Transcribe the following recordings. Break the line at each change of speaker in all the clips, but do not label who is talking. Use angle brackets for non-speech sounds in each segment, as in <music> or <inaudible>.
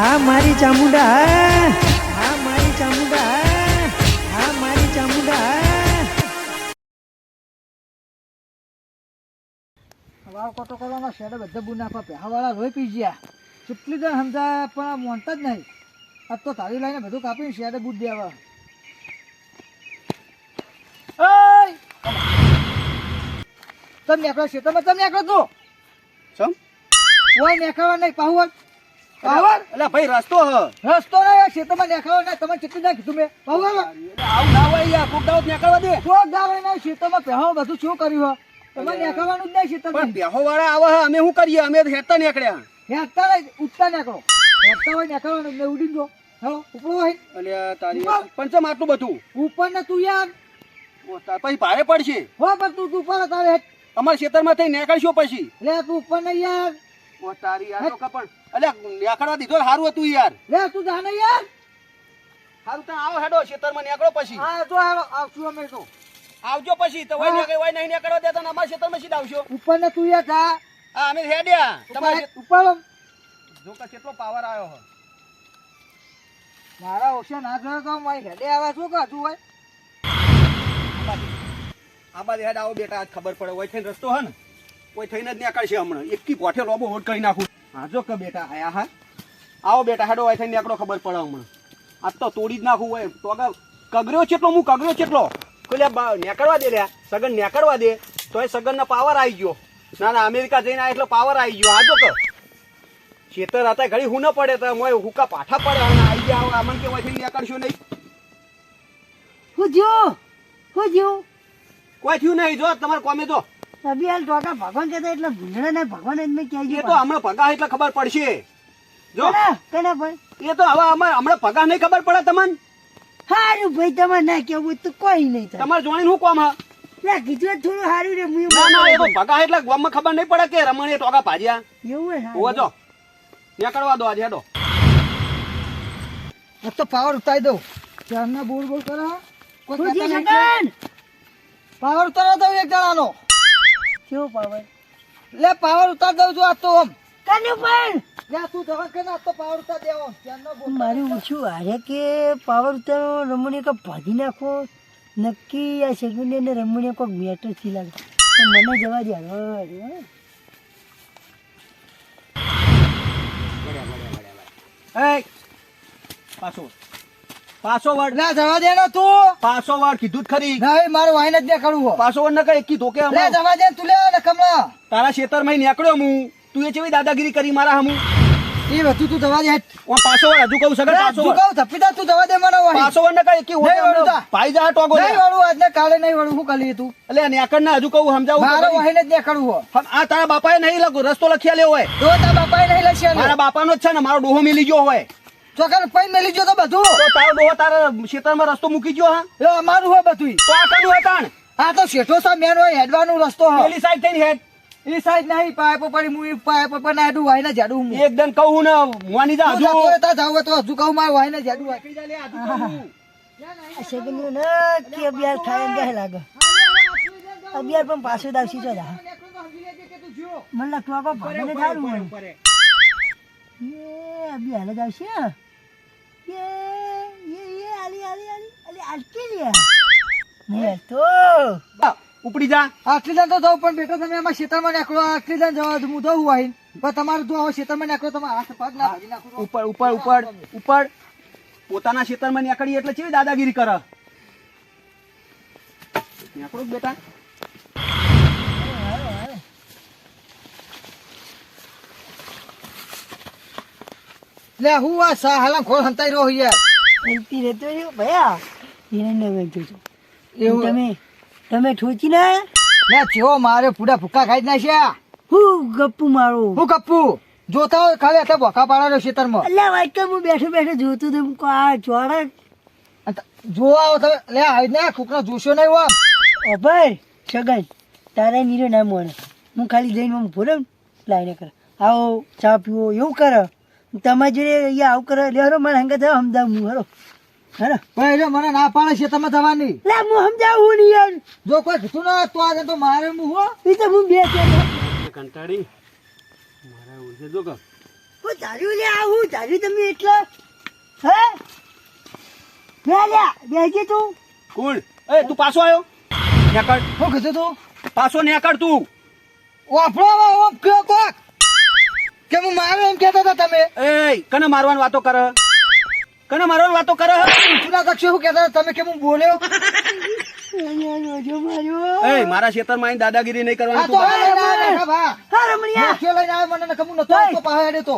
હા મારી ચામુંડા હા મારી ચામુંડા હા મારી ચામુંડા.
વાળ કોટો કરવાના શેડે બધા બુ નાખવા પહેવાવાળા રોઈ પી ગયા. કેટલી જણ સમજાય પણ મોનતા જ નહીં. આ તો તારી લાઈને બધું કાપીને શેડે બૂટ દેવા! તમે નીકળો છે તમે તમે નીકળો તું.
સમ
ઓય નીકળવા નહીં પાહુવર પાહુવર
એટલે ભાઈ રસ્તો હ.
રસ્તો નહીં ખેતરમાં નીકળવા ના તમે કેટલી ના કીધું મેં. પાવર
આવું ના હોય યાર કોક નીકળવા દે.
ચોક દાવડી નહીં ખેતરમાં પહેવા બધું શું કર્યું હો? તમે નીકળવાનું જ નહીં
પણ
ખેતરમાં.
બેહો વાળા આવે અમે શું કરીએ? અમે હેતા નીકળ્યા.
હેતા નહીં ઉઠતા નીકળો. હેતા હોય નીકળવાનું એટલે ઉડી જો. હેલો ઉપડો હોય.
એટલે તારી
ઉપર.
પણ ચમ આટલું બધું?
ઉપર ને તું યાર.
તાર પછી ભારે પડશે.
હો પણ તું ઉપર તારે.
અમારા ખેતરમાં થઈ નીકળશો પછી.
લે તું ઉપર ને યાર.
ઓ તારી આ તો કપણ એટલે નેકડવા દીધો સારું હતું યાર.
લે તું જાને યાર.
હારું તો આવો હેડો ખેતરમાં નીકળો પછી.
હા જો હેલો આવશું અમે તો.
આવજો પછી તો વય નીકળ વય નહીં નીકળવા દેતા ને અમારા ખેતરમાં સીધા આવશો.
ઉપર ને તું યાર જા.
હા અમે હેડ્યા. તમારે
ઉપર
જો કે કેટલો પાવર આવ્યો હો.
મારા ઓછા ના જોયો તો મારી હેડે આવે શું કાઢું હોય?
આ બાજુ. હેડ આવો બેટા આજ ખબર પડે હોય છે રસ્તો હે ને. કોઈ થઈને જ નીકળશે હમણાં. એકી પોઠે લોબો હોટ કરી નાખું. હા જો કે બેટા આયા હા? આવો બેટા હેડો ઓય થઈને નીકળો ખબર પડે હમણાં. આ તો તોડી જ નાખું હોય તો આગળ કગર્યો કેટલો હું કગર્યો કેટલો કોઈ લ્યા નીકળવા દે લ્યા. સગન નીકળવા દે. તો એ સગનનો પાવર આવી ગયો. ના ના અમેરિકા જઈને આ એટલો પાવર આવી ગયો. હા જો કે. ખેતર હતા ઘડી હું ન પડે તો મોય હુકા પાઠા પડે અને આવી ગયા અમને કે ઓય થઈને નીકળશો નહીં.
હું જો હું જો
કોઈ થયું નહીં. જો તમારે કોમે જો.
અભિયાલ ટોકા ભગવાન કહેતા એટલે ભૂંડણા ને ભગવાન જ મેં કહી
એ તો હમણાં પગા એટલે ખબર પડશે. જો.
કને? ભાઈ?
એ તો હવે અમારે હમણાં પગા નહીં ખબર પડે તમને?
હારું ભાઈ તમારે ના કેવું તો કોઈ નહીં
તમારે જોઈને શું કોમ હા?
લે કીધું થોડું સારું રે હું
ના ના એ તો પગા એટલે ગામમાં ખબર નહીં પડે કે રમણીએ ટોકા ભાજ્યા.
એવું હે.
હોવે જો. નીકળવા દો આજે હેડો.
આ તો પાવર ઉતારી દઉં. ચારના બોલ બોલ કરો. કોઈ પાવર ઉતારવા દઉં એક જણાનો. કેવો પાવર લે પાવર ઉતાર દઉં છું આ તો આમ. કાનું પણ! લે તું દવા કે ના આ તો પાવર ઉતાર દેવો બોલ.
મારું ઓછું હારે કે પાવર ઉતારો રમણીએ કો ભાજી નાખો? નક્કી આ સેકન્ડ ને રમણીએ કોઈક મેટરથી લાગે. મને જવા દે. હવે
એ પાછો. પાછો વડ
ના જવા દે ને તું.
પાછો વડ કીધું ખરી.
નહીં મારું વાઈન જ દેખાડવું
વડ ન કઈ
કીધું
કે.
જવા દે તું લે કમલા
તારા ખેતરમાં નીકળ્યો હું તું એ જેવી દાદાગીરી કરી મારા હમું?
એ બધું તું જવા દે.
પાછો વડ હજુ કહું પાછો
તું કહું ધપ્પીદાર તું જવા દે મને
વડ ન કઈ કી
ઓય વળું
ભાઈ જા ટોગો
નહીં વળું આજને કાલે નહીં વળું હું કરી તું.
એટલે નીકળ ના હજુ કહું સમજાવું
મારો વાહન જ દેખાડવું કરવું
પણ આ તારા બાપાએ નહીં લખો રસ્તો લખ્યા લેવો હોય.
તો તારા બાપાએ નહીં લખ્યા
મારા બાપાનો જ છે ને મારો ડોહો મિલી ગયો હોય.
ચોકન પૈન મેલી ગયો તો બધું.
તો તારો ડોહો તારા ખેતરમાં રસ્તો મૂકી ગયો હા?
એ અમારું હોય બધું
તો આ કનું હોય તાણ?
આ તો શેઠો સા મેન હોય હેડવાનો રસ્તો હો.
પેલી સાઈડ થઈને હેડ.
એ સાઈડ નહીં પાઇપ પડી હું પાઇપ પર ના હેડું વાહીને જાડું હું.
એકદમ કહું ને મોની જા
તું
હજુ.
તો જાવ તો હજુ કહું મારે વાહીને જાડું હોય.
આ સેકન્ડ ને કે અભિયાર થાય એમ કહે લાગે. અભિયાર પણ પાછો દાવસી જો જા. મને લાગતું આ ભાગને થારું એ અભિયાર જ આવશે.
ઉપડી જા.
આટલી તો પણ બેટા તમે આમાં ખેતરમાં નાખો આટલી જવા હું વાહીને પણ તમારું જો હવે ખેતરમાં નાખો તમે હાથ પગ ના ભાગી નાખો.
ઉપર ઉપર ઉપર ઉપર. પોતાના ખેતરમાં નીકળી એટલે કેવી દાદાગીરી કરે? નીકળો બેટા.
લે હું આ સા હાલા ખોળ હંતાઈ રહ્યો યાર.
એલપી રહેતો રહ્યો? ભયા? હિરણને વેચું છું
એવું?
તમે તમે ઠોચી ના?
લે જેવો મારે પૂડા ભૂકા ખાઈ નાખ્યા
હું ગપ્પુ મારું?
હું ગપ્પુ? જોતા હોય ખાલી એટલે બોકા છે ખેતરમાં
અલ્યા વાટકા હું બેઠો બેઠો જોતું તું આ ચોરા
જોવા આવો તમે લે આવી ને કુકનો જોશો નહીં આમ
ઓ ભાઈ સગન તારા નીરો ના મળે હું ખાલી જઈને હું ભોરે લાઈને કર. આવો ચા પીવો એવું કરે. તમારે જે અહીંયા આવું કરે લે મને હંગે થયો સમજાવું હું હરો.
જો મને ના પાડે છે તમે થવાની.
લે હું સમજાવું નહીં યાર.
જો કોઈ કીધું ના તો આજે તો મારે હું હો.
એ તો હું બે છે
કંટાળી. મારા ઉઠે જો કો.
ધાર્યું લે આવું ધાર્યું તમે એટલે? હે? લે લ્યા બેસી તું.
કોણ એ તું પાછો આવ્યો નેકડ
શું કીધું તું?
પાછો નેકડ તું.
વાપરો ઓફ કોક. કે હું મારો એમ કહેતા હતા તમે?
એ કને મારવાની વાતો કરે? કને મારવાની વાતો કરે?
જૂના કક્ષે હું કહેતા હતા તમે કે હું બોલ્યો?
એ મારા ક્ષેત્રમાં દાદાગીરી નહીં કરવાની
તું.
હા
હું તો.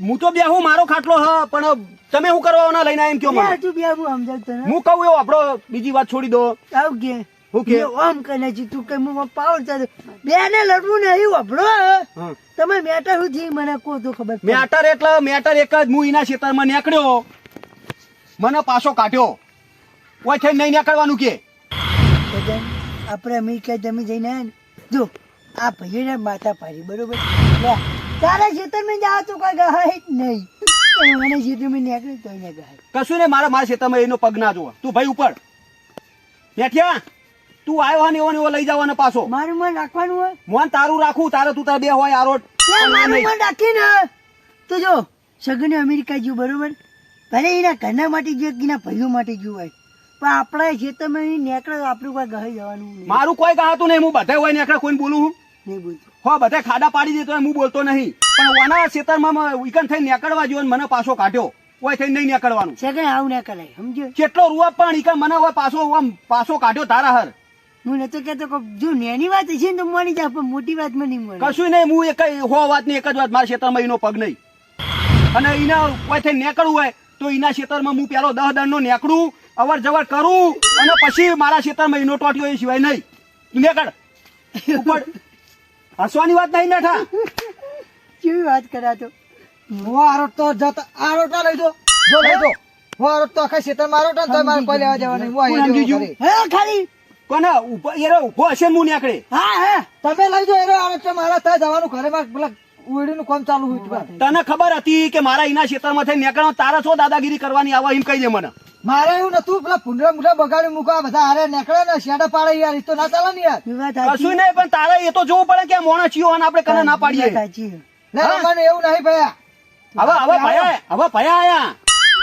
હું
હું બેહું મારો ખાટલો હ પણ તમે શું કરવાના લઈને એમ કયો
હું
હું કહું એવું આપણો બીજી વાત છોડી દો.
આવ કે.
કે?
મેં ઓમ કને છે તું કે હું પાવર ચાલે. બે ને લડવું ને એવું
અભળો
તમે મેટર હું થી મને કહો તો ખબર.
મેટર એટલે મેટર એક જ હું એના ખેતરમાં નીકળ્યો. મને પાછો કાઢ્યો. કોઈ થઈને નહીં નીકળવાનું કે.
આપણે આપણે કે તમે જઈને જો આ ભાઈને માથા પાડી બરોબર? તારા ખેતરમાં જાવ તો કોઈ ગહાય જ નહીં. મને ખેતરમાં નીકળે તો એને ગહાય.
કશું ને મારા મારા ખેતરમાં એનો પગ ના જો તું ભાઈ ઉપર. બેઠ્યા? તું આવ્યો ને એવો ને એવો લઈ જવાનો પાછો.
મારું મન રાખવાનું હોય?
મોન તારું રાખું તારે તું તારે બે હોય આ
રોડ. મારું મન રાખીને. તો જો સગને અમેરિકા જ્યું બરોબર? ભલે એના ઘરના માટે જ્યું કે એના ભાઈઓ માટે જ્યું હોય. પણ આપણા ખેતરમાં તમે નીકળે તો આપણું કોઈ ગહાઈ જવાનું
મારું કોઈ કહાતું નહીં હું બધા હોય નીકળે કોઈને બોલું હું?
નહીં બોલતું.
હો બધા ખાડા પાડી દેતો હું બોલતો નહીં. પણ વાના ખેતરમાં વિકન થઈને નેકળવા જો મને પાછો કાઢ્યો. ઓય થઈને નહીં નીકળવાનું.
છે કે આવું ના કરાય સમજ્યો?
કેટલો રૂવા પણ ઈકન મને હોય પાછો પાછો કાઢ્યો તારા હર.
હું નતો કેતો કે જો નેની વાત છે ને તો માની જા પણ મોટી વાતમાં નહીં મળે.
કશું નહીં હું એક હો વાતની એક જ વાત મારા ક્ષેત્રમાં એનો પગ નહીં. અને એના કોઈથી નીકળવું હોય તો એના ક્ષેત્રમાં હું પેલો દહ દંડ નો નીકળું અવર જવર કરું અને પછી મારા ક્ષેત્રમાં એનો ટોટ્યો એ સિવાય નહીં. તું નીકળ. ઉપર. હસવાની વાત નહીં બેઠા
કેવી વાત કરાતો
હું આરોટ તો જતા આરોટા લઈ દો. જો લઈ દો. હું આરોટો તો આખા ક્ષેત્રમાં મારો તો મારે કોઈ લેવા જવા નહીં. હું આવી.
હે ખાલી.
કોને? ઊભો એરો ઊભો હશે ને હું નીકળે
હા હે.
તમે લઈ દો એરો આવે છે મારા ત્યાં જવાનું. ઘરે માં પેલા ઉડીનું કામ ચાલુ હોય છે.
તને ખબર હતી કે મારા એના ખેતરમાં થઈને નીકળવા તારા છો દાદાગીરી કરવાની આવા એમ કહી દે મને.
મારે એવું નતું પેલા ભૂંડરા મુંડરા બગાડી મૂકવા. બધા હારે નીકળે ને શેડા પાડે યાર એ તો ના ચાલે ને યાર.
કશું નહીં પણ તારે એ તો જોવું પડે કે મોણા ચિયો અને આપણે કને ના પાડીએ.
સાચી.
લે એવું નહીં ભયા.
હવે હવે ભયા હવે ભયા આયા.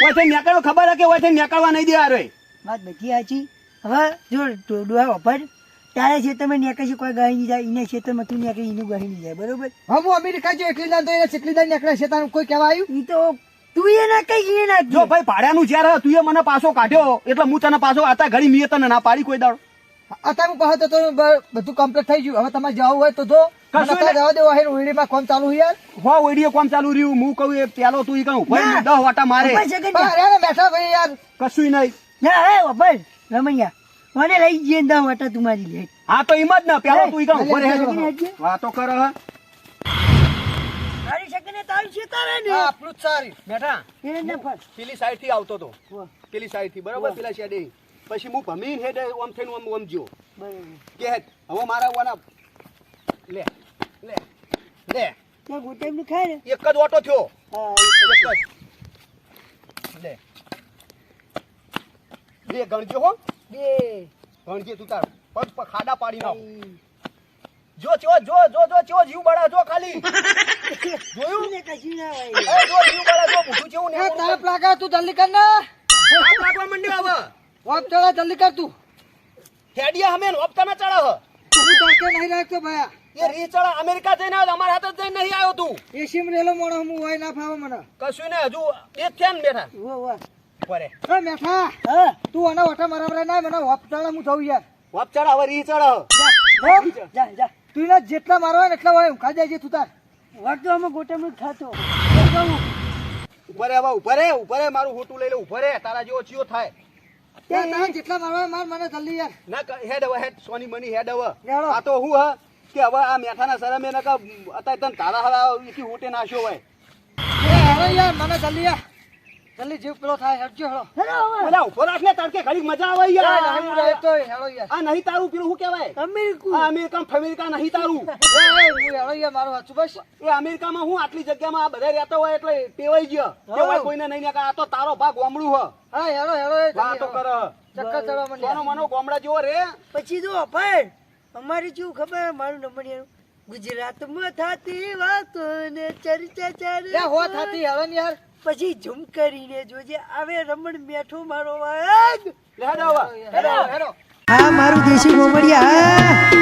ઓયથી નીકળો ખબર હે કે ઓયથી નીકળવા નહીં દે આરે
વાત બધી સાચી. હવે જો ડોહા વપર તારે ખેતરમાં છે કોઈ ગઈ નહીં જાય એને ખેતરમાં તું નીકળી એનું ગઈ નહીં જાય બરોબર?
હા હું અમેરિકા જો એકલી દાન તો એને ચીકલી દાન નીકળે છે તારું કોઈ કહેવા આવ્યું?
એ તો તું એ ના કઈ એ ના
જો ભાઈ ભાડાનું જ્યારે તું એ મને પાછો કાઢ્યો એટલે હું તને પાછો આતા ઘડી મીએ તને ના પાડી કોઈ દાડો.
અત્યારે કહો તો બધું કમ્પ્લીટ થઈ ગયું. હવે તમારે જવું હોય તો જો.
કશું
જવા દેવો હે ઉડીમાં કામ ચાલુ યાર.
હો ઓઈડીએ કોમ ચાલુ રહ્યું. હું કહું એ પેલો તું કહું ભાઈ
ના.
વાટા મારે.
બેઠા ભાઈ યાર.
કશું નહીં.
ના હે રમૈયા મને લઈ જઈએ ને દા વાટા તું મારી લે.
હા તો એમ જ ને પેલો તું ઈ કહું
ભલે,
ભલે
ભલે,
હે. વાતો કર હ.
તારી શકને તારી ખેતરે ને.
હા, આપણું સારી.
બેઠા
એને ના ફર
પેલી સાઈડથી આવતો તો. પેલી સાઈડથી બરાબર પેલા શેડે. પછી હું ભમીન હેડે ઓમ થઈને ઓમ ઓમ
જો
કે હવે મારા વાના લે લે લે.
તે ગોટેમનું ખાય ને.
એક જ ઓટો થયો.
હા
એક જ. લે. બે ગણજો હો.
બે.
ગણજે તું તાર. પગ પર ખાડા પાડી નાખ. જો ચો જો જો જો ચો જીવ બડા જો ખાલી. જોયું?
એને કશું ના હોય.
એ જો જીવ બડા જો ભૂખું જેવું ને
તાપ લાગે તું જલ્દી કર ના.
તાપ લાગવા માંડ્યો હવે.
વાપ ચડા જલ્દી કર તું.
હેડિયા હમે નોપતા ના ચડા હ.
તું તાકે નહીં રાખતો ભયા
એ રી ચડા અમેરિકા જઈને અમારા હાથે જ જઈને નહીં આવ્યો તું.
એસી માં રેલો મોણો હું હોય ના ફાવે મને.
કશું ને હજુ જ થયા ને બેઠા.
વાહ વાહ.
પરે
એ મેઠા
હે
તું આના ઓઠા મારા ના મને વાપ ચડા હું જઉં યાર.
વાપ ચડા હવે રી ચડા.
જા જા,
તું ના જેટલા મારવા હોય ને એટલા હોય ખાઈ જાય તું તાર.
વાગતો અમે ગોટે મુ ખાતો.
ઉપરે હવે ઉપરે ઉપરે મારું હોટું લઈ લે ઉપરે તારા જેવો ચિયો થાય.
જેટલા મારવા માર મને જલ્દી યાર.
ના હેડ હવે હેડ સોની મની હેડ હવે. આ તો હું હા કે હવે આ મેઠાના સરમે ને કા અત્યારે તને તારા હારા હોટે નાશ્યો હોય.
એ હેડો યાર મને જલ્દી યાર. જલ્દી જીવ પેલો થાય હેડજો હેડો
હેલો હવે.
ઓલા ઊભો રાખ ને તડકે ઘડીક મજા આવે યાર.
નહીં રહે તો હેડો યાર.
આ નહીં તારું પેલું શું કહેવાય?
અમેરિકુ.
આ અમેરિકા ફેમેરિકા નહીં તારું. <laughs>
એ, એ, હું હેડો યાર મારો હાચું બસ.
એ અમેરિકામાં હું આટલી જગ્યામાં આ બધા રહેતા હોય એટલે ટેવાઈ ગયો. કે કોઈને નહીં નાખે આ તો તારો ભાગ ગોમડું હ.
હા હેડો હેડો
વાતો કર.
ચક્કર ચડવા મને
મનો ગોમડા જેવો રે.
પછી જો ભાઈ અમારી શું ખબર મારું નંબર ગુજરાતમાં થતી વાતો ને ચર્ચા ચાલે
હો થાતી હવે યાર.
પછી ઝુમ કરીને જોજે આવે રમણ મેઠો મારો વાગ
હા હેડો હવે.
હેડો હેડો.
આ મારું દેશી ગોમડિયા